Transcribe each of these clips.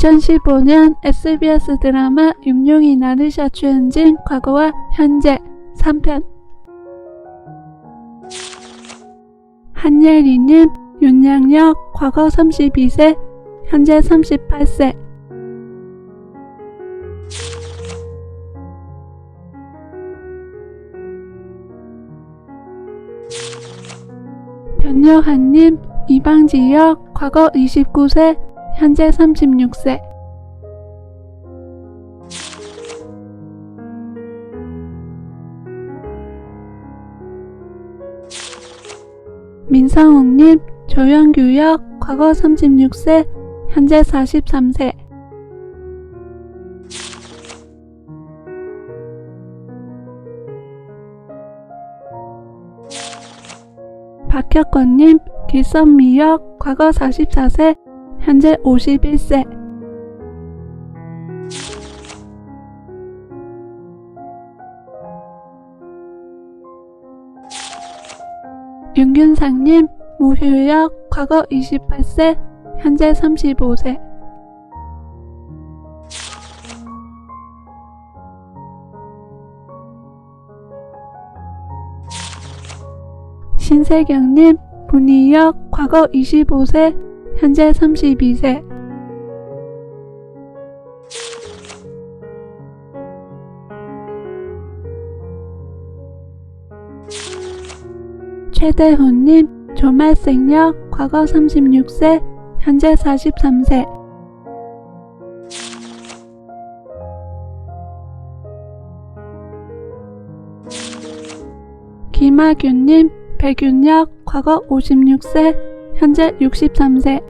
2015년 SBS 드라마 육룡이 나르샤 주연진 과거와 현재 3편. 한예리님 윤양역 과거 32세 현재 38세. 변여한님 이방지역 과거 29세 현재 36세. 민성욱님 조영규역 과거 36세 현재 43세. 박혁권님 길선미역 과거 44세 현재 51세. 윤균상님 무휴역 과거 28세 현재 35세. 신세경님 문희역 과거 25세 현재 32세. 최대훈님 조말생역 과거 36세 현재 43세. 김하균님 백윤역 과거 56세 현재 63세.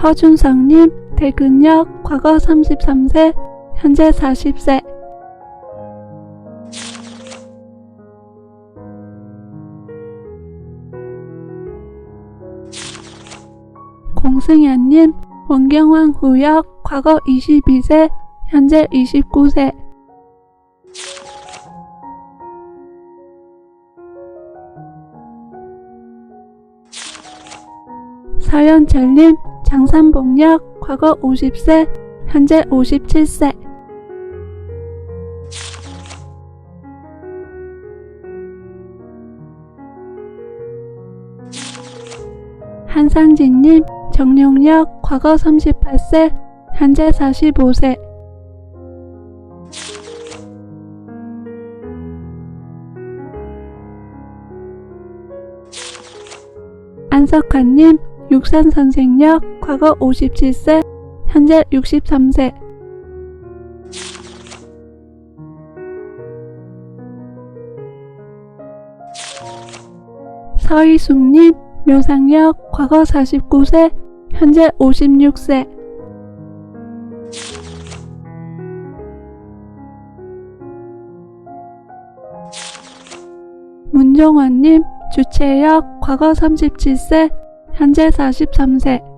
허준성님 대근역 과거 33세 현재 40세. 공승현님 원경왕 후역 과거 22세 현재 29세 서현철님 장산봉역 과거 50세 현재 57세. 한상진님 정용역 과거 38세 현재 45세. 안석환님 육산 선생역 과거 57세 현재 63세. 서희숙님 묘상역 과거 49세 현재 56세. 문종원님 주채역 과거 37세 현재 43세